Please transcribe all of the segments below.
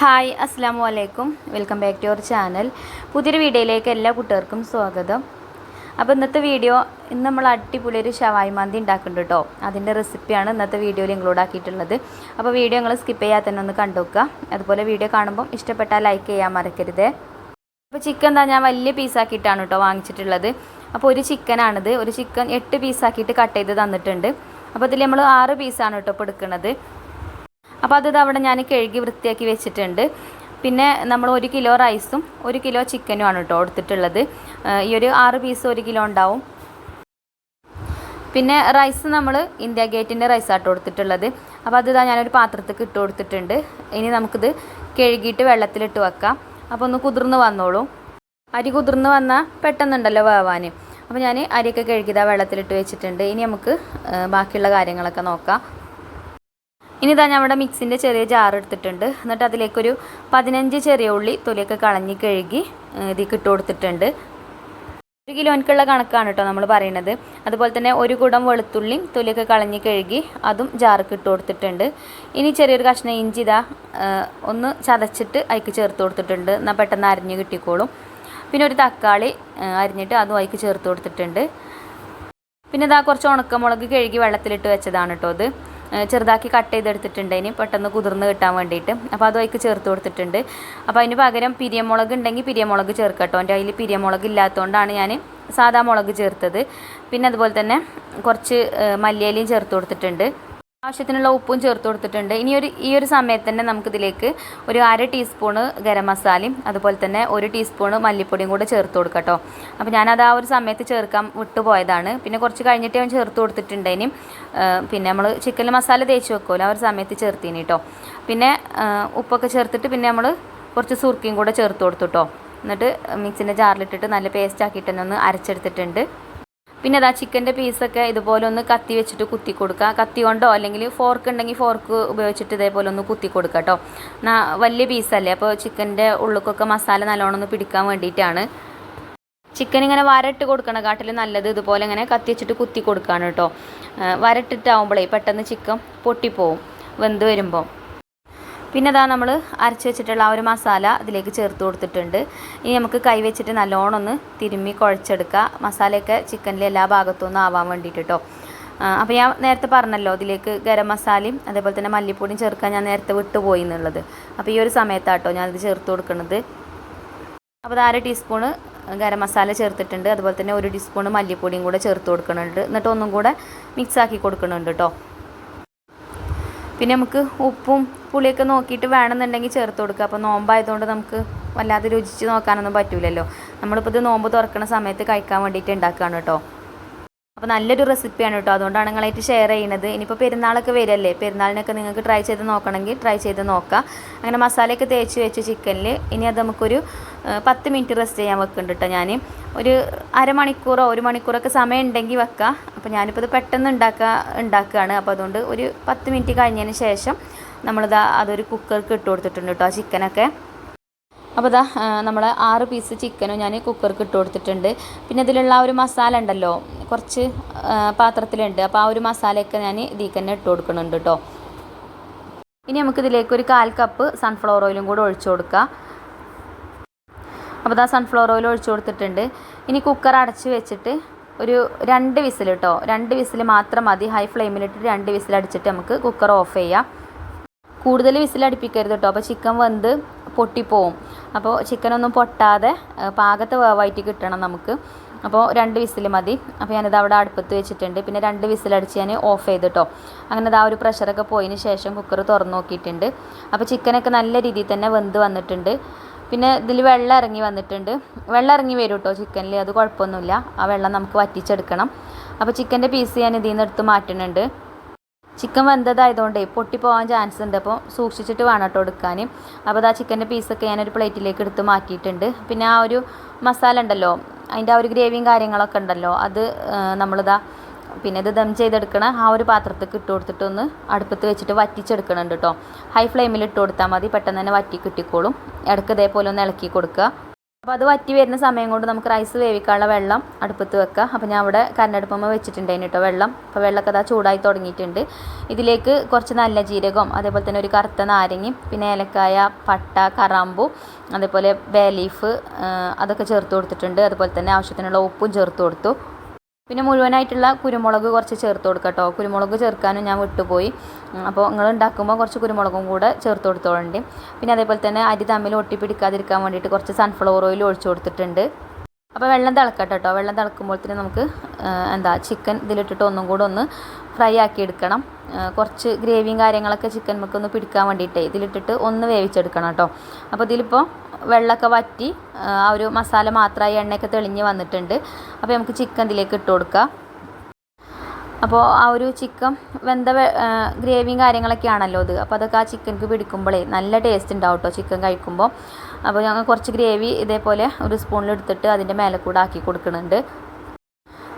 Hi അസ്സാം വലൈക്കും welcome back to our channel. പുതിയൊരു വീഡിയോയിലേക്ക് എല്ലാ കുട്ടികൾക്കും സ്വാഗതം. അപ്പോൾ ഇന്നത്തെ വീഡിയോ ഇന്ന് നമ്മൾ അടിപൊളി ഒരു ഷവായി മന്തി ഉണ്ടാക്കുന്നുണ്ട് കേട്ടോ അതിന്റെ റെസിപ്പിയാണ് ഇന്നത്തെ വീഡിയോയിൽ ഇൻക്ലൂഡ് ആക്കിയിട്ടുള്ളത്. അപ്പോൾ വീഡിയോ നിങ്ങൾ സ്കിപ്പ് ചെയ്യാതെ തന്നെ ഒന്ന് കണ്ടുവെക്കുക അതുപോലെ വീഡിയോ കാണുമ്പോൾ ഇഷ്ടപ്പെട്ടാൽ ലൈക്ക് ചെയ്യാൻ മറക്കരുത്. അപ്പോൾ ചിക്കൻ എന്താ ഞാൻ വലിയ പീസാക്കിയിട്ടാണ് കേട്ടോ വാങ്ങിച്ചിട്ടുള്ളത്. അപ്പോൾ ഒരു ചിക്കനാണിത് ഒരു ചിക്കൻ എട്ട് പീസാക്കിയിട്ട് കട്ട് ചെയ്ത് തന്നിട്ടുണ്ട്. അപ്പോൾ ഇതിൽ നമ്മൾ ആറ് പീസാണ് കേട്ടോ ഇപ്പോൾ എടുക്കുന്നത്. അപ്പോൾ അത് അവിടെ ഞാൻ കഴുകി വൃത്തിയാക്കി വെച്ചിട്ടുണ്ട്. പിന്നെ നമ്മൾ ഒരു കിലോ റൈസും ഒരു കിലോ ചിക്കനും ആണ് കേട്ടോ എടുത്തിട്ടുള്ളത്. ഈ ഒരു ആറ് പീസ് ഒരു കിലോ ഉണ്ടാവും. പിന്നെ റൈസ് നമ്മൾ ഇന്ത്യ ഗേറ്റിന്റെ റൈസാട്ടോ കൊടുത്തിട്ടുള്ളത് അപ്പോൾ അത് ഞാനൊരു പാത്രത്തേക്ക് ഇട്ട് കൊടുത്തിട്ടുണ്ട്. ഇനി നമുക്കിത് കഴുകിയിട്ട് വെള്ളത്തിലിട്ട് വെക്കാം. അപ്പോൾ ഒന്ന് കുതിർന്ന് വന്നോളൂ. അരി കുതിർന്ന് വന്നാൽ പെട്ടെന്നുണ്ടല്ലോ വേവാൻ അപ്പോൾ ഞാൻ അരിയൊക്കെ കഴുകിയതാ വെള്ളത്തിലിട്ട് വെച്ചിട്ടുണ്ട്. ഇനി നമുക്ക് ബാക്കിയുള്ള കാര്യങ്ങളൊക്കെ നോക്കാം. ഇനി ഇതാ ഞാൻ ഇവിടെ മിക്സിന്റെ ചെറിയ ജാർ എടുത്തിട്ടുണ്ട്. എന്നിട്ട് അതിലേക്കൊരു പതിനഞ്ച് ചെറിയ ഉള്ളി തൊലിയൊക്കെ കളഞ്ഞ് കഴുകി ഇതിലേക്ക് ഇട്ട് കൊടുത്തിട്ടുണ്ട്. ഒരു കിലോനിക്കുള്ള കണക്കാണ് കേട്ടോ നമ്മൾ പറയുന്നത്. അതുപോലെ തന്നെ ഒരു കുടം വെളുത്തുള്ളിയും തൊലിയൊക്കെ കളഞ്ഞ് കഴുകി അതും ജാർക്ക് ഇട്ട് കൊടുത്തിട്ടുണ്ട്. ഇനി ചെറിയൊരു കഷ്ണം ഇഞ്ചി ഇതാ ഒന്ന് ചതച്ചിട്ട് അതിക്ക് ചേർത്ത് കൊടുത്തിട്ടുണ്ട്. എന്നാൽ പെട്ടെന്ന് അരിഞ്ഞ് കിട്ടിക്കോളും. പിന്നെ ഒരു തക്കാളി അരിഞ്ഞിട്ട് അതും അതിക്ക് ചേർത്ത് കൊടുത്തിട്ടുണ്ട്. പിന്നെ ഇതാ കുറച്ച് ഉണക്കമുളക് കഴുകി വെള്ളത്തിലിട്ട് വെച്ചതാണ് കേട്ടോ അത് ചെറുതാക്കി കട്ട് ചെയ്തെടുത്തിട്ടുണ്ട്. ഇനി പെട്ടെന്ന് കുതിർന്ന് കിട്ടാൻ വേണ്ടിയിട്ട്. അപ്പോൾ അത് അതിലേക്ക് ചേർത്ത് കൊടുത്തിട്ടുണ്ട്. അപ്പോൾ അതിന് പകരം പിരിയമുളക് ഉണ്ടെങ്കിൽ പിരിയമുളക് ചേർക്കട്ടോ എന്റെ അതിൽ പിരിയമുളക് ഇല്ലാത്തതുകൊണ്ടാണ് ഞാൻ സാധാ മുളക് ചേർത്തത്. പിന്നെ അതുപോലെ തന്നെ കുറച്ച് മല്ലിയിലയും ചേർത്ത് കൊടുത്തിട്ടുണ്ട്. ആവശ്യത്തിനുള്ള ഉപ്പും ചേർത്ത് കൊടുത്തിട്ടുണ്ട്. ഇനി ഒരു ഈ ഒരു സമയത്ത് തന്നെ നമുക്കിതിലേക്ക് ഒരു അര ടീസ്പൂണ് ഗരം മസാലയും അതുപോലെ തന്നെ ഒരു ടീസ്പൂണ് മല്ലിപ്പൊടിയും കൂടെ ചേർത്ത് കൊടുക്കട്ടോ അപ്പോൾ ഞാനത് ആ ഒരു സമയത്ത് ചേർക്കാൻ വിട്ടുപോയതാണ്. പിന്നെ കുറച്ച് കഴിഞ്ഞിട്ട് ഞാൻ ചേർത്ത് കൊടുത്തിട്ടുണ്ട് ഇനി പിന്നെ നമ്മൾ ചിക്കൻ മസാല തേച്ച് വെക്കുമല്ലോ ആ ഒരു സമയത്ത് ചേർത്തിന് കേട്ടോ പിന്നെ ഉപ്പൊക്കെ ചേർത്തിട്ട് പിന്നെ നമ്മൾ കുറച്ച് സുർക്കയും കൂടെ ചേർത്ത് കൊടുത്തു കേട്ടോ എന്നിട്ട് മിക്സിന്റെ ജാറിലിട്ടിട്ട് നല്ല പേസ്റ്റ് ആക്കിയിട്ട് തന്നെ ഒന്ന് അരച്ചെടുത്തിട്ടുണ്ട്. പിന്നെ അതാ ചിക്കന്റെ പീസൊക്കെ ഇതുപോലെ ഒന്ന് കത്തി വെച്ചിട്ട് കുത്തി കൊടുക്കുക. കത്തി കൊണ്ടോ അല്ലെങ്കിൽ ഫോർക്ക് ഉണ്ടെങ്കിൽ ഫോർക്ക് ഉപയോഗിച്ചിട്ട് ഇതേപോലെ ഒന്ന് കുത്തി കൊടുക്കുക കേട്ടോ. വലിയ പീസല്ലേ. അപ്പോൾ ചിക്കന്റെ ഉള്ളിക്കൊക്കെ മസാല നല്ലോണം ഒന്ന് പിടിക്കാൻ വേണ്ടിയിട്ടാണ്. ചിക്കൻ ഇങ്ങനെ വരട്ട് കൊടുക്കണ കാട്ടിൽ നല്ലത് ഇതുപോലെ ഇങ്ങനെ കത്തി വെച്ചിട്ട് കുത്തി കൊടുക്കുകയാണ് കേട്ടോ. വരട്ടിട്ടാവുമ്പോഴേ പെട്ടെന്ന് ചിക്കൻ പൊട്ടിപ്പോവും. വെന്ത് വരുമ്പോൾ പിന്നെ അതാ നമ്മൾ അരച്ച് വെച്ചിട്ടുള്ള ആ ഒരു മസാല അതിലേക്ക് ചേർത്ത് കൊടുത്തിട്ടുണ്ട്. ഇനി നമുക്ക് കൈവച്ചിട്ട് നല്ലോണം ഒന്ന് തിരുമ്മി കുഴച്ചെടുക്കുക മസാലയൊക്കെ ചിക്കനിലെ എല്ലാ ഭാഗത്തും ഒന്ന് ആവാൻ വേണ്ടിയിട്ട് കേട്ടോ അപ്പോൾ ഞാൻ നേരത്തെ പറഞ്ഞല്ലോ ഇതിലേക്ക് ഗരം മസാലയും അതേപോലെ തന്നെ മല്ലിപ്പൊടിയും ചേർക്കാൻ ഞാൻ നേരത്തെ വിട്ടുപോയി എന്നുള്ളത്. അപ്പോൾ ഈ ഒരു സമയത്താട്ടോ ഞാനിത് ചേർത്ത് കൊടുക്കുന്നത് അപ്പോൾ അത് അര ടീസ്പൂണ് ഗരം മസാല ചേർത്തിട്ടുണ്ട്. അതുപോലെ തന്നെ ഒരു ടീസ്പൂണ് മല്ലിപ്പൊടിയും കൂടെ ചേർത്ത് കൊടുക്കുന്നുണ്ട് എന്നിട്ട് ഒന്നും കൂടെ മിക്സാക്കി കൊടുക്കുന്നുണ്ട് കേട്ടോ പിന്നെ നമുക്ക് ഉപ്പും പുളിയൊക്കെ നോക്കിയിട്ട് വേണമെന്നുണ്ടെങ്കിൽ ചേർത്ത് കൊടുക്കുക. അപ്പോൾ നോമ്പായതുകൊണ്ട് നമുക്ക് വല്ലാതെ രുചിച്ച് നോക്കാനൊന്നും പറ്റില്ലല്ലോ നമ്മളിപ്പോൾ ഇത് നോമ്പ് തുറക്കുന്ന സമയത്ത് കഴിക്കാൻ വേണ്ടിയിട്ട് ഉണ്ടാക്കുകയാണ് കേട്ടോ. അപ്പോൾ നല്ലൊരു റെസിപ്പിയാണ് കേട്ടോ. അതുകൊണ്ടാണ് നിങ്ങളായിട്ട് ഷെയർ ചെയ്യുന്നത്. ഇനിയിപ്പോൾ പെരുന്നാളൊക്കെ വരല്ലേ പെരുന്നാളിനൊക്കെ നിങ്ങൾക്ക് ട്രൈ ചെയ്ത് നോക്കണമെങ്കിൽ ട്രൈ ചെയ്ത് നോക്കാം അങ്ങനെ മസാലയൊക്കെ തേച്ച് വെച്ച് ചിക്കനിൽ ഇനി അത് നമുക്കൊരു പത്ത് മിനിറ്റ് റെസ്റ്റ് ചെയ്യാൻ വെക്കുന്നുണ്ട് കേട്ടോ ഞാൻ ഒരു അരമണിക്കൂറോ ഒരു മണിക്കൂറൊക്കെ സമയം ഉണ്ടെങ്കിൽ വെക്കാം അപ്പോൾ ഞാനിപ്പോൾ ഇത് പെട്ടെന്ന് ഉണ്ടാക്കുക ഉണ്ടാക്കുകയാണ്. അപ്പോൾ അതുകൊണ്ട് ഒരു പത്ത് മിനിറ്റ് കഴിഞ്ഞതിന് ശേഷം നമ്മളിത് അതൊരു കുക്കർക്ക് ഇട്ട് കൊടുത്തിട്ടുണ്ട് കേട്ടോ ആ ചിക്കനൊക്കെ അപ്പോൾ ഇതാ നമ്മൾ ആറ് പീസ് ചിക്കനും ഞാൻ കുക്കർക്ക് ഇട്ട് കൊടുത്തിട്ടുണ്ട്. പിന്നെ ഇതിലുള്ള ആ ഒരു മസാല ഉണ്ടല്ലോ കുറച്ച് പാത്രത്തിലുണ്ട്. അപ്പോൾ ആ ഒരു മസാലയൊക്കെ ഞാൻ ഇതിൽ തന്നെ ഇട്ട് കൊടുക്കുന്നുണ്ട് കേട്ടോ ഇനി നമുക്കിതിലേക്ക് ഒരു കാൽ കപ്പ് സൺഫ്ലവർ ഓയിലും കൂടെ ഒഴിച്ചു കൊടുക്കുക അപ്പോൾ ഇതാ സൺഫ്ലവർ ഓയിൽ ഒഴിച്ചു കൊടുത്തിട്ടുണ്ട്. ഇനി കുക്കർ അടച്ച് വെച്ചിട്ട് ഒരു രണ്ട് വിസിൽ കേട്ടോ രണ്ട് വിസിൽ മാത്രം മതി. ഹൈ ഫ്ലെയിമിലിട്ട് രണ്ട് വിസിൽ അടിച്ചിട്ട് നമുക്ക് കുക്കർ ഓഫ് ചെയ്യാം. കൂടുതൽ വിസിൽ അടിപ്പിക്കരുത് കേട്ടോ അപ്പോൾ ചിക്കൻ വെന്ത് പൊട്ടിപ്പോവും. അപ്പോൾ ചിക്കനൊന്നും പൊട്ടാതെ പാകത്ത് വേവായിട്ട് കിട്ടണം നമുക്ക്. അപ്പോൾ രണ്ട് വിസിൽ മതി. അപ്പോൾ ഞാനിത് അവിടെ അടുപ്പത്ത് വെച്ചിട്ടുണ്ട്. പിന്നെ രണ്ട് വിസിലടിച്ച് ഞാൻ ഓഫ് ചെയ്ത് കേട്ടോ അങ്ങനെ ആ ഒരു പ്രഷറൊക്കെ പോയതിന് ശേഷം കുക്കർ തുറന്നു നോക്കിയിട്ടുണ്ട്. അപ്പോൾ ചിക്കനൊക്കെ നല്ല രീതിയിൽ തന്നെ വെന്ത് വന്നിട്ടുണ്ട്. പിന്നെ ഇതിൽ വെള്ളം ഇറങ്ങി വന്നിട്ടുണ്ട്. വെള്ളം ഇറങ്ങി വരും കേട്ടോ ചിക്കനിൽ. അത് കുഴപ്പമൊന്നുമില്ല. ആ വെള്ളം നമുക്ക് വറ്റിച്ചെടുക്കണം. അപ്പോൾ ചിക്കന്റെ പീസ് ഞാൻ ഇതിൽ നിന്ന് എടുത്ത് മാറ്റുന്നുണ്ട്. ചിക്കൻ വെന്തതായതുകൊണ്ടേ പൊട്ടിപ്പോകാൻ ചാൻസ് ഉണ്ട്. അപ്പോൾ സൂക്ഷിച്ചിട്ട് വേണം കേട്ടോ എടുക്കാൻ. അപ്പോൾ അതാ ചിക്കന്റെ പീസൊക്കെ ഞാനൊരു പ്ലേറ്റിലേക്ക് എടുത്ത് മാറ്റിയിട്ടുണ്ട്. പിന്നെ ആ ഒരു മസാല ഉണ്ടല്ലോ അതിന്റെ ആ ഒരു ഗ്രേവിയും കാര്യങ്ങളൊക്കെ ഉണ്ടല്ലോ അത് നമ്മളിതാ പിന്നെ ഇത് ദം ചെയ്തെടുക്കണ ആ ഒരു പാത്രത്തേക്ക് ഇട്ട് കൊടുത്തിട്ട് ഒന്ന് അടുപ്പത്ത് വെച്ചിട്ട് വറ്റിച്ചെടുക്കണുണ്ട് കേട്ടോ. ഹൈ ഫ്ലെയിമിൽ ഇട്ട് കൊടുത്താൽ മതി പെട്ടെന്ന് തന്നെ വറ്റി കിട്ടിക്കോളും. ഇടയ്ക്ക് ഇതേപോലെ ഒന്ന് ഇളക്കി കൊടുക്കുക. അപ്പോൾ അത് വറ്റി വരുന്ന സമയം കൊണ്ട് നമുക്ക് റൈസ് വേവിക്കാനുള്ള വെള്ളം അടുപ്പത്ത് വെക്കാം. അപ്പോൾ ഞാൻ അവിടെ കരണ്ടടുപ്പമ്മ വെച്ചിട്ടുണ്ടായിരുന്നു കേട്ടോ വെള്ളം. അപ്പോൾ വെള്ളമൊക്കെ അതാ ചൂടായി തുടങ്ങിയിട്ടുണ്ട്. ഇതിലേക്ക് കുറച്ച് നല്ല ജീരകം അതേപോലെ തന്നെ ഒരു കറുത്ത നാരങ്ങയും പിന്നെ ഏലക്കായ പട്ട കറാമ്പു അതേപോലെ ബേ ലീഫ് അതൊക്കെ ചേർത്ത് കൊടുത്തിട്ടുണ്ട്. അതുപോലെ തന്നെ ആവശ്യത്തിനുള്ള ഉപ്പും ചേർത്ത് കൊടുത്തു. പിന്നെ മുഴുവനായിട്ടുള്ള കുരുമുളക് കുറച്ച് ചേർത്ത് കൊടുക്കുക കേട്ടോ കുരുമുളക് ചേർക്കാനും ഞാൻ വിട്ടുപോയി. അപ്പോൾ നിങ്ങൾ ഉണ്ടാക്കുമ്പോൾ കുറച്ച് കുരുമുളകും കൂടെ ചേർത്ത് കൊടുത്തോളുണ്ട്. പിന്നെ അതേപോലെ തന്നെ അരി തമ്മിൽ ഒട്ടിപ്പിടിക്കാതിരിക്കാൻ വേണ്ടിയിട്ട് കുറച്ച് സൺഫ്ലവർ ഓയിൽ ഒഴിച്ചു കൊടുത്തിട്ടുണ്ട്. അപ്പോൾ വെള്ളം തിളക്കട്ടെ കേട്ടോ വെള്ളം തന്നെ നമുക്ക് എന്താ ചിക്കൻ ഇതിലിട്ടിട്ട് ഒന്നും കൂടെ ഒന്ന് ഫ്രൈ ആക്കി എടുക്കണം. കുറച്ച് ഗ്രേവിയും കാര്യങ്ങളൊക്കെ ചിക്കൻ നമുക്ക് ഒന്ന് പിടിക്കാൻ വേണ്ടിയിട്ടേ ഇതിലിട്ടിട്ട് ഒന്ന് വേവിച്ചെടുക്കണം കേട്ടോ അപ്പോൾ ഇതിലിപ്പോൾ വെള്ളമൊക്കെ വറ്റി ആ ഒരു മസാല മാത്രമായി എണ്ണയൊക്കെ തെളിഞ്ഞ് വന്നിട്ടുണ്ട്. അപ്പോൾ നമുക്ക് ചിക്കൻ ഇതിലേക്ക് ഇട്ട് കൊടുക്കാം. അപ്പോൾ ആ ഒരു ചിക്കൻ വെന്ത ഗ്രേവിയും കാര്യങ്ങളൊക്കെ ആണല്ലോ ഇത്. അപ്പോൾ അതൊക്കെ ആ ചിക്കൻക്ക് പിടിക്കുമ്പോഴേ നല്ല ടേസ്റ്റ് ഉണ്ടാവും കേട്ടോ ചിക്കൻ കഴിക്കുമ്പോൾ അപ്പോൾ ഞങ്ങൾ കുറച്ച് ഗ്രേവി ഇതേപോലെ ഒരു സ്പൂണിലെടുത്തിട്ട് അതിന്റെ മേലെ കൂടെ ആക്കി കൊടുക്കുന്നുണ്ട്.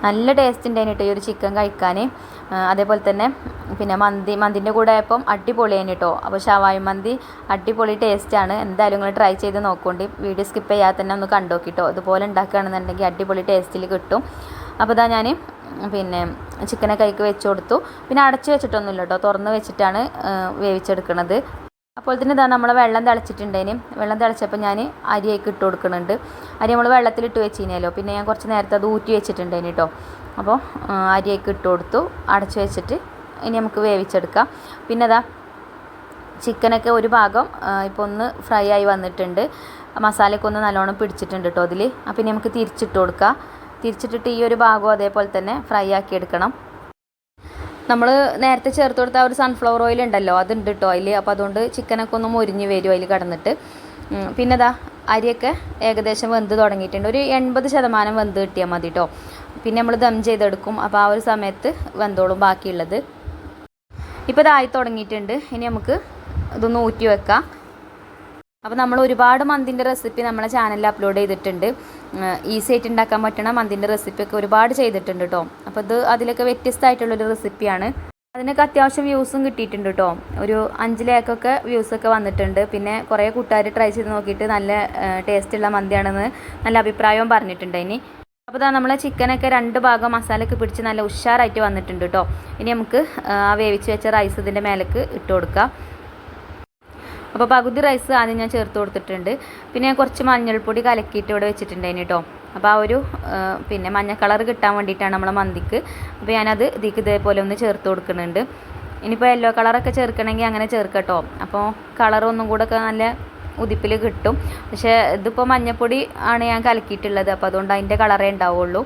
നല്ല ടേസ്റ്റ് ഉണ്ടായിരുന്നു കേട്ടോ ഈ ഒരു ചിക്കൻ കഴിക്കാൻ. അതേപോലെ തന്നെ പിന്നെ മന്തി മന്തിന്റെ കൂടെ ആയപ്പം അടിപൊളിയാണ് കേട്ടോ. അപ്പോൾ ഷവായി മന്തി അടിപൊളി ടേസ്റ്റാണ് എന്തായാലും നിങ്ങൾ ട്രൈ ചെയ്ത് നോക്കോണ്ടി. വീഡിയോ സ്കിപ്പ് ചെയ്യാതെ തന്നെ ഒന്ന് കണ്ടോക്കിട്ടോ ഇതുപോലെ ഉണ്ടാക്കുകയാണെന്നുണ്ടെങ്കിൽ അടിപൊളി ടേസ്റ്റിൽ കിട്ടും. അപ്പോൾ ഇതാ ഞാൻ പിന്നെ ചിക്കനെ കൈക്ക് വെച്ച് കൊടുത്തു. പിന്നെ അടച്ച് വെച്ചിട്ടൊന്നുമില്ല കേട്ടോ. തുറന്ന് വെച്ചിട്ടാണ് വേവിച്ചെടുക്കുന്നത് അപ്പോൾ തന്നെ ഇതാ നമ്മൾ വെള്ളം തിളച്ചിട്ടുണ്ടേനും. വെള്ളം തിളച്ചപ്പോൾ ഞാൻ അരിയൊക്കെ ഇട്ട് കൊടുക്കുന്നുണ്ട്. അരി നമ്മൾ വെള്ളത്തിലിട്ട് വെച്ചിനല്ലോ. പിന്നെ ഞാൻ കുറച്ച് നേരത്തെ അത് ഊറ്റി വെച്ചിട്ടുണ്ടേന് കേട്ടോ അപ്പോൾ അരിയൊക്കെ ഇട്ട് കൊടുത്തു. അടച്ച് വെച്ചിട്ട് ഇനി നമുക്ക് വേവിച്ചെടുക്കാം. പിന്നെ അതാ ചിക്കനൊക്കെ ഒരു ഭാഗം ഇപ്പോൾ ഒന്ന് ഫ്രൈ ആയി വന്നിട്ടുണ്ട്. മസാലയൊക്കെ ഒന്ന് നല്ലോണം പിടിച്ചിട്ടുണ്ട് കേട്ടോ അതിൽ അപ്പം ഇനി നമുക്ക് തിരിച്ചിട്ട് കൊടുക്കാം. തിരിച്ചിട്ടിട്ട് ഈ ഒരു ഭാഗവും അതേപോലെ തന്നെ ഫ്രൈ ആക്കി എടുക്കണം. നമ്മൾ നേരത്തെ ചേർത്ത് കൊടുത്ത ആ ഒരു സൺഫ്ലവർ ഓയിൽ ഉണ്ടല്ലോ അതുണ്ട് കേട്ടോ അതിൽ അപ്പോൾ അതുകൊണ്ട് ചിക്കനൊക്കെ ഒന്ന് മുരിഞ്ഞ് വരും അതിൽ കടന്നിട്ട്. പിന്നെ ദാ അരിയൊക്കെ ഏകദേശം വെന്ത് തുടങ്ങിയിട്ടുണ്ട്. ഒരു എൺപത് ശതമാനം വെന്ത് കിട്ടിയാൽ മതി കേട്ടോ പിന്നെ നമ്മൾ ദം ചെയ്തെടുക്കും. അപ്പോൾ ആ ഒരു സമയത്ത് വെന്തോളും ബാക്കിയുള്ളത്. ഇപ്പോൾ ഇതായി തുടങ്ങിയിട്ടുണ്ട്. ഇനി നമുക്ക് ഇതൊന്ന് ഊറ്റി വെക്കാം. അപ്പോൾ നമ്മൾ ഒരുപാട് മന്തിന്റെ റെസിപ്പി നമ്മളെ ചാനലിൽ അപ്ലോഡ് ചെയ്തിട്ടുണ്ട്. ഈസി ആയിട്ട് ഉണ്ടാക്കാൻ പറ്റണ മന്തിന്റെ റെസിപ്പിയൊക്കെ ഒരുപാട് ചെയ്തിട്ടുണ്ട് കേട്ടോ അപ്പോൾ ഇത് അതിലൊക്കെ വ്യത്യസ്തമായിട്ടുള്ളൊരു റെസിപ്പിയാണ് അതിനൊക്കെ അത്യാവശ്യം വ്യൂസും കിട്ടിയിട്ടുണ്ട് കേട്ടോ ഒരു അഞ്ച് ലേക്കൊക്കെ വ്യൂസൊക്കെ വന്നിട്ടുണ്ട്. പിന്നെ കുറേ കൂട്ടുകാർ ട്രൈ ചെയ്ത് നോക്കിയിട്ട് നല്ല ടേസ്റ്റുള്ള മന്തിയാണെന്ന് നല്ല അഭിപ്രായവും പറഞ്ഞിട്ടുണ്ട് ഇനി. അപ്പോൾ ഇതാ നമ്മളെ ചിക്കനൊക്കെ രണ്ട് ഭാഗം മസാലയൊക്കെ പിടിച്ച് നല്ല ഉഷാറായിട്ട് വന്നിട്ടുണ്ട് കേട്ടോ ഇനി നമുക്ക് ആ വേവിച്ച് വെച്ച റൈസ് ഇതിന്റെ മേലേക്ക് ഇട്ട് കൊടുക്കാം. അപ്പോൾ പകുതി റൈസ് ആദ്യം ഞാൻ ചേർത്ത് കൊടുത്തിട്ടുണ്ട്. പിന്നെ കുറച്ച് മഞ്ഞൾപ്പൊടി കലക്കിയിട്ട് ഇവിടെ വെച്ചിട്ടുണ്ടായിന് കേട്ടോ അപ്പോൾ ആ ഒരു പിന്നെ മഞ്ഞ കളർ കിട്ടാൻ വേണ്ടിയിട്ടാണ് നമ്മൾ മന്തിക്ക്. അപ്പോൾ ഞാനത് ഇതിക്ക് ഇതേപോലെ ഒന്ന് ചേർത്ത് കൊടുക്കുന്നുണ്ട്. ഇനിയിപ്പോൾ യെല്ലോ കളറൊക്കെ ചേർക്കണമെങ്കിൽ അങ്ങനെ ചേർക്കട്ടോ അപ്പോൾ കളർ ഒന്നും കൂടെ ഒക്കെ നല്ല ഉതിപ്പിൽ കിട്ടും. പക്ഷേ ഇതിപ്പോൾ മഞ്ഞപ്പൊടി ആണ് ഞാൻ കലക്കിയിട്ടുള്ളത്. അപ്പോൾ അതുകൊണ്ട് അതിന്റെ കളറേ ഉണ്ടാവുള്ളൂ.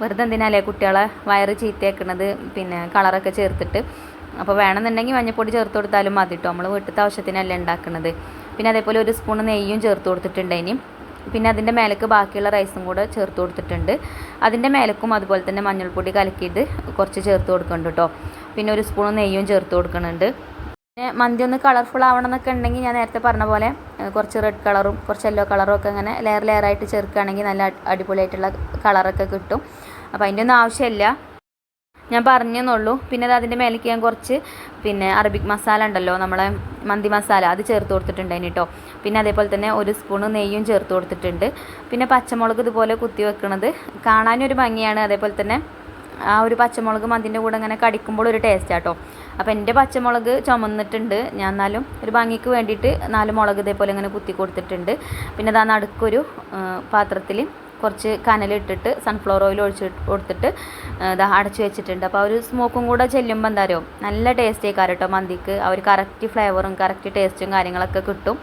വെറുതെ എന്തിനാലേ കുട്ടികളെ വയറ് ചീത്തയാക്കണത്? പിന്നെ കളറൊക്കെ ചേർത്തിട്ട്. അപ്പോൾ വേണമെന്നുണ്ടെങ്കിൽ മഞ്ഞൾപ്പൊടി ചേർത്ത് കൊടുത്താലും മതി കേട്ടോ നമ്മൾ വീട്ടിലത്തെ ആവശ്യത്തിനല്ല ഉണ്ടാക്കുന്നത് പിന്നെ അതേപോലെ ഒരു സ്പൂൺ നെയ്യും ചേർത്ത് കൊടുത്തിട്ടുണ്ട് ഇനി പിന്നെ അതിന്റെ മേലേക്ക് ബാക്കിയുള്ള റൈസും കൂടെ ചേർത്ത് കൊടുത്തിട്ടുണ്ട്. അതിന്റെ മേലക്കും അതുപോലെ തന്നെ മഞ്ഞൾപ്പൊടി കലക്കിയിട്ട് കുറച്ച് ചേർത്ത് കൊടുക്കുന്നുണ്ട് കേട്ടോ പിന്നെ ഒരു സ്പൂൺ നെയ്യും ചേർത്ത് കൊടുക്കുന്നുണ്ട് പിന്നെ മന്തി ഒന്ന് കളർഫുൾ ആവണം എന്നൊക്കെ ഉണ്ടെങ്കിൽ ഞാൻ നേരത്തെ പറഞ്ഞ പോലെ കുറച്ച് റെഡ് കളറും കുറച്ച് യെല്ലോ കളറും ഒക്കെ അങ്ങനെ ലെയർ ലെയറായിട്ട് ചേർക്കുകയാണെങ്കിൽ നല്ല അടി- അടിപൊളിയായിട്ടുള്ള കളറൊക്കെ കിട്ടും. അപ്പോൾ അതിന്റെ ഒന്നും ആവശ്യമില്ല. ഞാൻ പറഞ്ഞെന്നുള്ളൂ. പിന്നെ അത് അതിന്റെ മേലേക്ക് ഞാൻ കുറച്ച് പിന്നെ അറബിക് മസാല ഉണ്ടല്ലോ നമ്മളെ മന്തി മസാല അത് ചേർത്ത് കൊടുത്തിട്ടുണ്ടായിന് കേട്ടോ പിന്നെ അതേപോലെ തന്നെ ഒരു സ്പൂണ് നെയ്യും ചേർത്ത് കൊടുത്തിട്ടുണ്ട്. പിന്നെ പച്ചമുളക് ഇതുപോലെ കുത്തി വെക്കുന്നത് കാണാനൊരു ഭംഗിയാണ്. അതേപോലെ തന്നെ ആ ഒരു പച്ചമുളക് മന്തിന്റെ കൂടെ ഇങ്ങനെ കടിക്കുമ്പോൾ ഒരു ടേസ്റ്റ് ആട്ടോ അപ്പോൾ എന്റെ പച്ചമുളക് ചുമന്നിട്ടുണ്ട്. ഞാൻ എന്നാലും ഒരു ഭംഗിക്ക് വേണ്ടിയിട്ട് നാല് മുളക് ഇതേപോലെ ഇങ്ങനെ കുത്തി കൊടുത്തിട്ടുണ്ട്. പിന്നെ അതാ നടുക്കൊരു പാത്രത്തിൽ കുറച്ച് കനലിട്ടിട്ട് സൺഫ്ലവർ ഓയിൽ ഒഴിച്ച് കൊടുത്തിട്ട് ഇതാ അടച്ച് വെച്ചിട്ടുണ്ട്. അപ്പോൾ ആ ഒരു സ്മോക്കും കൂടെ ചെല്ലുമ്പോൾ എന്താ അറിയോ? നല്ല ടേസ്റ്റ് ആയി കേട്ടോ മന്തിക്ക്. ഒരു കറക്റ്റ് ഫ്ലേവറും കറക്റ്റ് ടേസ്റ്റും കാര്യങ്ങളൊക്കെ കിട്ടും.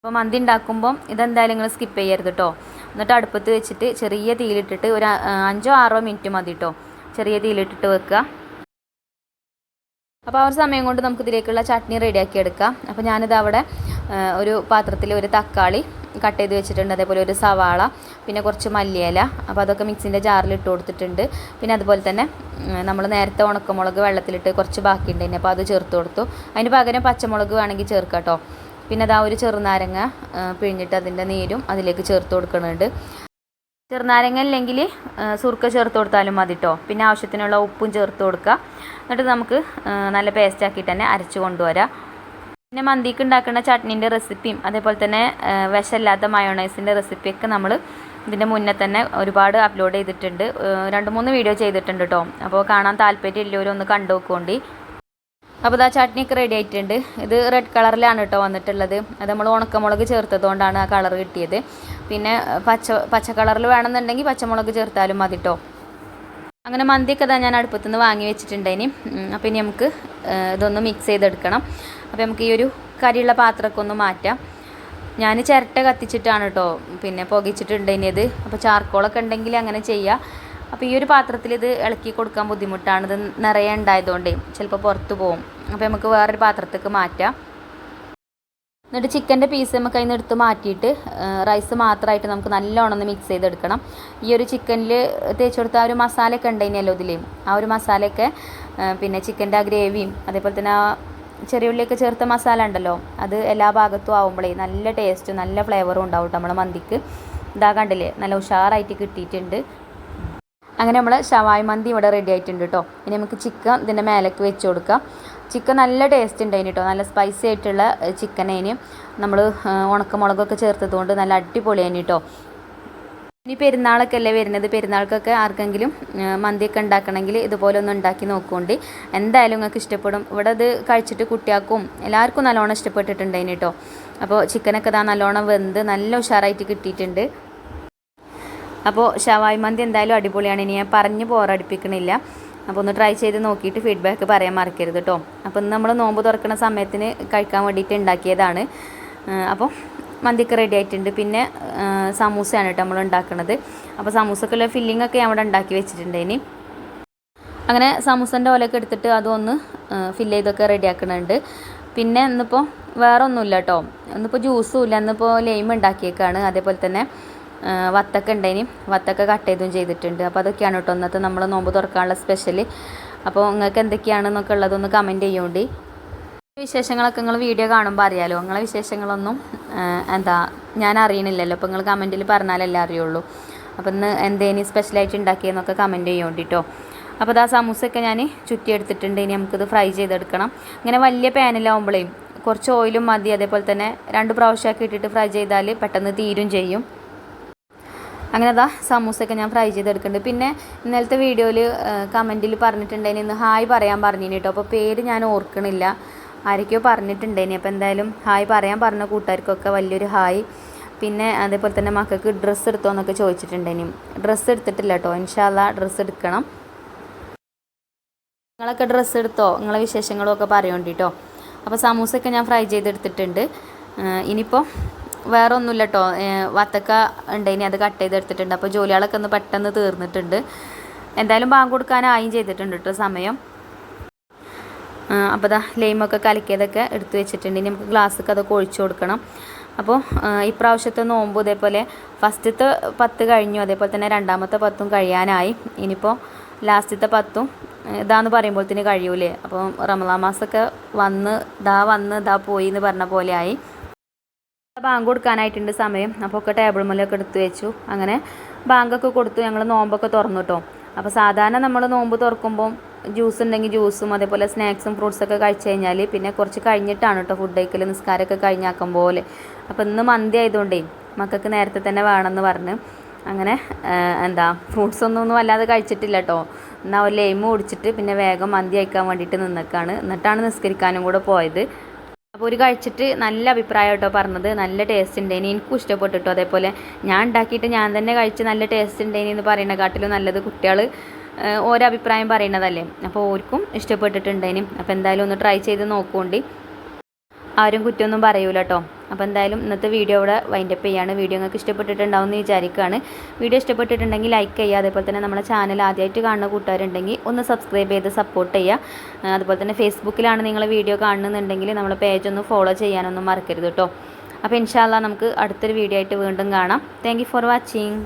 അപ്പോൾ മന്തി ഉണ്ടാക്കുമ്പം ഇതെന്തായാലും നിങ്ങൾ സ്കിപ്പ് ചെയ്യരുത് കേട്ടോ എന്നിട്ട് അടുപ്പത്ത് വെച്ചിട്ട് ചെറിയ തീയിലിട്ടിട്ട് ഒരു അഞ്ചോ ആറോ മിനിറ്റ് മതി കേട്ടോ ചെറിയ തീയിലിട്ടിട്ട് വെക്കുക അപ്പോൾ ആ ഒരു സമയം കൊണ്ട് നമുക്ക് ഇതിലേക്കുള്ള ചട്നി റെഡിയാക്കി എടുക്കാം. അപ്പോൾ ഞാനിത് അവിടെ ഒരു പാത്രത്തിൽ ഒരു തക്കാളി കട്ട് ചെയ്ത് വെച്ചിട്ടുണ്ട്. അതേപോലെ ഒരു സവാള പിന്നെ കുറച്ച് മല്ലിയില. അപ്പോൾ അതൊക്കെ മിക്സിന്റെ ജാറിൽ ഇട്ട് കൊടുത്തിട്ടുണ്ട്. പിന്നെ അതുപോലെ തന്നെ നമ്മൾ നേരത്തെ ഉണക്കമുളക് വെള്ളത്തിലിട്ട് കുറച്ച് ബാക്കി ഉണ്ട് അപ്പോൾ അത് ചേർത്ത് കൊടുത്തു. അതിന് പകരം പച്ചമുളക് വേണമെങ്കിൽ ചേർക്കാം കേട്ടോ പിന്നെ അതാ ഒരു ചെറുനാരങ്ങ പിഴിഞ്ഞിട്ട് അതിന്റെ നീരും അതിലേക്ക് ചേർത്ത് കൊടുക്കുന്നുണ്ട്. ചെറുനാരങ്ങ അല്ലെങ്കിൽ സുർക്ക ചേർത്ത് കൊടുത്താലും മതി കേട്ടോ പിന്നെ ആവശ്യത്തിനുള്ള ഉപ്പും ചേർത്ത് കൊടുക്കുക. എന്നിട്ട് നമുക്ക് നല്ല പേസ്റ്റ് ആക്കിയിട്ട് തന്നെ അരച്ച് കൊണ്ടുവരാം. പിന്നെ മന്തിക്ക് ഉണ്ടാക്കുന്ന ചട്നീന്റെ റെസിപ്പിയും അതേപോലെ തന്നെ വിഷമില്ലാത്ത മയോണൈസിന്റെ റെസിപ്പിയൊക്കെ നമ്മൾ ഇതിന്റെ മുന്നേ തന്നെ ഒരുപാട് അപ്ലോഡ് ചെയ്തിട്ടുണ്ട്. രണ്ട് മൂന്ന് വീഡിയോ ചെയ്തിട്ടുണ്ട് കേട്ടോ അപ്പോൾ കാണാൻ താല്പര്യം ഇല്ലവരും ഒന്ന് കണ്ടു നോക്കുകൊണ്ട് അപ്പോൾ ഇതാ ചട്നിയൊക്കെ റെഡി ആയിട്ടുണ്ട്. ഇത് റെഡ് കളറിലാണ് കേട്ടോ വന്നിട്ടുള്ളത്. അത് നമ്മൾ ഉണക്കമുളക് ചേർത്തതുകൊണ്ടാണ് ആ കളർ കിട്ടിയത്. പിന്നെ പച്ച പച്ച കളറിൽ വേണമെന്നുണ്ടെങ്കിൽ പച്ചമുളക് ചേർത്താലും മതി കേട്ടോ അങ്ങനെ മന്തിയൊക്കെ ഇതാ ഞാൻ അടുപ്പത്തുനിന്ന് വാങ്ങി വെച്ചിട്ടുണ്ട് ഇനി. അപ്പോൾ ഇനി നമുക്ക് ആ, ഇതൊന്ന് മിക്സ് ചെയ്തെടുക്കണം. അപ്പോൾ നമുക്ക് ഈ ഒരു കരിയുള്ള പാത്രമൊക്കെ ഒന്ന് മാറ്റാം. ഞാൻ ചിരട്ട കത്തിച്ചിട്ടാണ് കേട്ടോ പിന്നെ പുകച്ചിട്ടുണ്ട് ഇനി ഇത്. അപ്പോൾ ചാർക്കോളൊക്കെ ഉണ്ടെങ്കിൽ അങ്ങനെ ചെയ്യാം. അപ്പോൾ ഈ ഒരു പാത്രത്തിൽ ഇത് ഇളക്കി കൊടുക്കാൻ ബുദ്ധിമുട്ടാണ്. ഇത് നിറയെ ഉണ്ടായതുകൊണ്ട് ചിലപ്പോൾ പുറത്ത് പോകും അപ്പോൾ നമുക്ക് വേറൊരു പാത്രത്തേക്ക് മാറ്റാം. എന്നിട്ട് ചിക്കന്റെ പീസ് നമുക്ക് അതിൽ നിന്ന് എടുത്ത് മാറ്റിയിട്ട് റൈസ് മാത്രമായിട്ട് നമുക്ക് നല്ലോണം മിക്സ് ചെയ്തെടുക്കണം. ഈ ഒരു ചിക്കനിൽ തേച്ച് കൊടുത്ത ആ ഒരു മസാലയൊക്കെ ഉണ്ടായിരുന്നല്ലോ ഇതിൽ ആ ഒരു മസാലയൊക്കെ പിന്നെ ചിക്കന്റെ ആ ഗ്രേവിയും അതേപോലെ തന്നെ ആ ചെറിയ ഉള്ളിയൊക്കെ ചേർത്ത മസാല ഉണ്ടല്ലോ അത് എല്ലാ ഭാഗത്തും ആവുമ്പോഴേ നല്ല ടേസ്റ്റും നല്ല ഫ്ലേവറും ഉണ്ടാവും നമ്മുടെ മന്തിക്ക്. ഇതാ കണ്ടില്ലേ നല്ല ഉഷാറായിട്ട് കിട്ടിയിട്ടുണ്ട്. അങ്ങനെ നമ്മൾ ഷവായ് മന്തി ഇവിടെ റെഡി ആയിട്ടുണ്ട് കേട്ടോ ഇനി നമുക്ക് ചിക്കൻ ഇതിന്റെ മേലേക്ക് വെച്ച് കൊടുക്കാം. ചിക്കൻ നല്ല ടേസ്റ്റ് ഉണ്ടായിന് കേട്ടോ നല്ല സ്പൈസി ആയിട്ടുള്ള ചിക്കനേന് നമ്മൾ ഉണക്കമുളകൊക്കെ ചേർത്തത് നല്ല അടിപൊളി അതിന് കേട്ടോ ഇനി പെരുന്നാളൊക്കെ അല്ലേ വരുന്നത്? പെരുന്നാൾക്കൊക്കെ ആർക്കെങ്കിലും മന്തിയൊക്കെ ഉണ്ടാക്കണമെങ്കിൽ ഇതുപോലെ ഒന്ന് ഉണ്ടാക്കി നോക്കുകൊണ്ട് എന്തായാലും നിങ്ങൾക്ക് ഇഷ്ടപ്പെടും. ഇവിടെ ഇത് കഴിച്ചിട്ട് കുട്ടിയാക്കും എല്ലാവർക്കും നല്ലോണം ഇഷ്ടപ്പെട്ടിട്ടുണ്ടായിന് കേട്ടോ അപ്പോൾ ചിക്കനൊക്കെ ഇതാ നല്ലോണം വെന്ത് നല്ല ഉഷാറായിട്ട് കിട്ടിയിട്ടുണ്ട്. അപ്പോൾ ഷവായി മന്തി എന്തായാലും അടിപൊളിയാണ്. ഇനി ഞാൻ പറഞ്ഞ് ബോറടിപ്പിക്കണില്ല അപ്പോൾ ഒന്ന് ട്രൈ ചെയ്ത് നോക്കിയിട്ട് ഫീഡ്ബാക്ക് പറയാൻ മറക്കരുത് കേട്ടോ അപ്പോൾ ഇന്ന് നമ്മൾ നോമ്പ് തുറക്കുന്ന സമയത്തിന് കഴിക്കാൻ വേണ്ടിയിട്ട് ഉണ്ടാക്കിയതാണ്. അപ്പോൾ മന്തിക്ക് റെഡി ആയിട്ടുണ്ട്. പിന്നെ സമൂസയാണ് കേട്ടോ നമ്മൾ ഉണ്ടാക്കുന്നത് അപ്പോൾ സമൂസക്കുള്ള ഫില്ലിംഗ് ഒക്കെ ഞാൻ അവിടെ ഉണ്ടാക്കി വെച്ചിട്ടുണ്ട് ഇനി. അങ്ങനെ സമൂസന്റെ ഓലൊക്കെ എടുത്തിട്ട് അതൊന്ന് ഫില്ല് ചെയ്തൊക്കെ റെഡിയാക്കുന്നുണ്ട് പിന്നെ ഇന്നിപ്പോൾ വേറെ ഒന്നുമില്ല കേട്ടോ ഇന്നിപ്പോൾ ജ്യൂസും ഇല്ല. ഇന്നിപ്പോൾ ലെയിം ഉണ്ടാക്കിയേക്കാണ്. അതേപോലെ തന്നെ വത്തക്ക ഉണ്ടായിനി വത്തക്ക കട്ട് ചെയ്തും ചെയ്തിട്ടുണ്ട്. അപ്പോൾ അതൊക്കെയാണ് കേട്ടോ ഇന്നത്തെ നമ്മൾ നോമ്പ് തുറക്കാനുള്ള സ്പെഷ്യൽ അപ്പോൾ നിങ്ങൾക്ക് എന്തൊക്കെയാണെന്നൊക്കെ ഉള്ളതൊന്ന് കമന്റ് ചെയ്യുകൊണ്ട് വിശേഷങ്ങളൊക്കെ നിങ്ങൾ വീഡിയോ കാണുമ്പോൾ അറിയാലോ. നിങ്ങളെ വിശേഷങ്ങളൊന്നും എന്താ ഞാൻ അറിയണില്ലല്ലോ. അപ്പോൾ നിങ്ങൾ കമന്റിൽ പറഞ്ഞാലല്ലേ അറിയുള്ളൂ. അപ്പോൾ ഇന്ന് എന്തേനി സ്പെഷ്യലായിട്ട് ഉണ്ടാക്കിയെന്നൊക്കെ കമന്റ് ചെയ്യുന്നുണ്ട് കേട്ടോ അപ്പോൾ ആ സമൂസയൊക്കെ ഞാൻ ചുറ്റിയെടുത്തിട്ടുണ്ട് ഇനി നമുക്കിത് ഫ്രൈ ചെയ്തെടുക്കണം. ഇങ്ങനെ വലിയ പാനിലാവുമ്പോഴേ കുറച്ച് ഓയിലും മതി. അതേപോലെ തന്നെ രണ്ട് പ്രാവശ്യമൊക്കെ ഇട്ടിട്ട് ഫ്രൈ ചെയ്താൽ പെട്ടെന്ന് തീരും ചെയ്യും. അങ്ങനെ അതാ സമൂസയൊക്കെ ഞാൻ ഫ്രൈ ചെയ്തെടുക്കുന്നുണ്ട്. പിന്നെ ഇന്നലത്തെ വീഡിയോയിൽ കമന്റിൽ പറഞ്ഞിട്ടുണ്ടായിന് ഇന്ന് ഹായ് പറയാൻ പറഞ്ഞിന് കേട്ടോ. അപ്പോൾ പേര് ഞാൻ ഓർക്കണില്ല. ആരൊക്കെയോ പറഞ്ഞിട്ടുണ്ടായിന്. അപ്പോൾ എന്തായാലും ഹായ് പറയാൻ പറഞ്ഞ കൂട്ടുകാർക്കൊക്കെ വലിയൊരു ഹായ്. പിന്നെ അതേപോലെ തന്നെ മക്കൾക്ക് ഡ്രസ്സ് എടുത്തോ എന്നൊക്കെ ചോദിച്ചിട്ടുണ്ടായിനി. ഡ്രസ്സ് എടുത്തിട്ടില്ല കേട്ടോ. ഇൻഷാല്ല ഡ്രസ്സ് എടുക്കണം. നിങ്ങളൊക്കെ ഡ്രസ്സ് എടുത്തോ? നിങ്ങളെ വിശേഷങ്ങളും ഒക്കെ പറയോണ്ടി കേട്ടോ. അപ്പോൾ സമൂസയൊക്കെ ഞാൻ ഫ്രൈ ചെയ്തെടുത്തിട്ടുണ്ട്. ഇനിയിപ്പോൾ വേറെ ഒന്നുമില്ല കേട്ടോ വത്തക്ക ഉണ്ടായിനി അത് കട്ട് ചെയ്തെടുത്തിട്ടുണ്ട്. അപ്പോൾ ജോലികളൊക്കെ ഒന്ന് പെട്ടെന്ന് തീർന്നിട്ടുണ്ട്. എന്തായാലും ബാങ്ക് കൊടുക്കാനായും ചെയ്തിട്ടുണ്ട് കേട്ടോ സമയം. അപ്പോൾ ദാ ലൈമൊക്കെ കലക്കിയതൊക്കെ എടുത്തു വെച്ചിട്ടുണ്ട്. ഇനി നമുക്ക് ഗ്ലാസ്സൊക്കെ അതൊക്കെ ഒഴിച്ചു കൊടുക്കണം. അപ്പോൾ ഇപ്രാവശ്യത്തെ നോമ്പ് ഇതേപോലെ ഫസ്റ്റത്തെ പത്ത് കഴിഞ്ഞു. അതേപോലെ തന്നെ രണ്ടാമത്തെ പത്തും കഴിയാനായി. ഇനിയിപ്പോൾ ലാസ്റ്റത്തെ പത്തും ഇതാന്ന് തന്നെ കഴിയൂലേ. അപ്പോൾ റമദാ മാസമൊക്കെ വന്ന് ദാ വന്ന് ദാ പോയി എന്ന് പറഞ്ഞ പോലെ ആയി. ബാങ്ക് കൊടുക്കാനായിട്ടുണ്ട് സമയം. അപ്പോൾ ഒക്കെ ടേബിൾ മുല്ലൊക്കെ എടുത്ത് വെച്ചു. അങ്ങനെ ബാങ്കൊക്കെ കൊടുത്തു. ഞങ്ങൾ നോമ്പൊക്കെ തുറന്നു കേട്ടോ അപ്പോൾ സാധാരണ നമ്മൾ നോമ്പ് തുറക്കുമ്പോൾ ജ്യൂസ് ഉണ്ടെങ്കിൽ ജ്യൂസും അതേപോലെ സ്നാക്സും ഫ്രൂട്ട്സൊക്കെ കഴിച്ച് കഴിഞ്ഞാൽ പിന്നെ കുറച്ച് കഴിഞ്ഞിട്ടാണ് കേട്ടോ ഫുഡ് കഴിക്കൽ നിസ്കാരമൊക്കെ കഴിഞ്ഞാക്കും പോലെ. അപ്പോൾ ഇന്ന് മന്തി ആയതുകൊണ്ടേ മക്കൾക്ക് നേരത്തെ തന്നെ വേണമെന്ന് പറഞ്ഞ് അങ്ങനെ എന്താ ഫ്രൂട്ട്സ് ഒന്നും ഒന്നും വല്ലാതെ കഴിച്ചിട്ടില്ല കേട്ടോ എന്നാൽ ഒരു ലൈമ് കുടിച്ചിട്ട് പിന്നെ വേഗം മന്തി അയക്കാൻ വേണ്ടിയിട്ട് നിന്നേക്കാണ്. എന്നിട്ടാണ് നിസ്കരിക്കാനും കൂടെ പോയത്. അപ്പോൾ ഒരു കഴിച്ചിട്ട് നല്ല അഭിപ്രായം കേട്ടോ പറഞ്ഞത്. നല്ല ടേസ്റ്റ് ഉണ്ടായിന് എനിക്കും ഇഷ്ടപ്പെട്ടു കേട്ടോ അതേപോലെ ഞാൻ ഉണ്ടാക്കിയിട്ട് ഞാൻ തന്നെ കഴിച്ച് നല്ല ടേസ്റ്റ് ഉണ്ടായിന് എന്ന് പറയുന്ന കാട്ടിലും നല്ലത് കുട്ടികൾ ഓരോ അഭിപ്രായം പറയുന്നതല്ലേ. അപ്പോൾ ഓർക്കും ഇഷ്ടപ്പെട്ടിട്ടുണ്ടേനും. അപ്പോൾ എന്തായാലും ഒന്ന് ട്രൈ ചെയ്ത് നോക്കുകൊണ്ട് ആരും കുറ്റമൊന്നും പറയൂല കേട്ടോ അപ്പോൾ എന്തായാലും ഇന്നത്തെ വീഡിയോ ഇവിടെ വൈൻഡപ്പ് ചെയ്യാണ്. വീഡിയോ നിങ്ങൾക്ക് ഇഷ്ടപ്പെട്ടിട്ടുണ്ടാവും എന്ന് വിചാരിക്കുകയാണ്. വീഡിയോ ഇഷ്ടപ്പെട്ടിട്ടുണ്ടെങ്കിൽ ലൈക്ക് ചെയ്യുക. അതേപോലെ തന്നെ നമ്മുടെ ചാനൽ ആദ്യമായിട്ട് കാണുന്ന കൂട്ടുകാരുണ്ടെങ്കിൽ ഒന്ന് സബ്സ്ക്രൈബ് ചെയ്ത് സപ്പോർട്ട് ചെയ്യുക. അതുപോലെ തന്നെ ഫേസ്ബുക്കിലാണ് നിങ്ങൾ വീഡിയോ കാണുന്നുണ്ടെങ്കിൽ നമ്മളെ പേജ് ഒന്ന് ഫോളോ ചെയ്യാനൊന്നും മറക്കരുത് കേട്ടോ. അപ്പോൾ ഇൻഷാല്ല നമുക്ക് അടുത്തൊരു വീഡിയോ ആയിട്ട് വീണ്ടും കാണാം. Thank for watching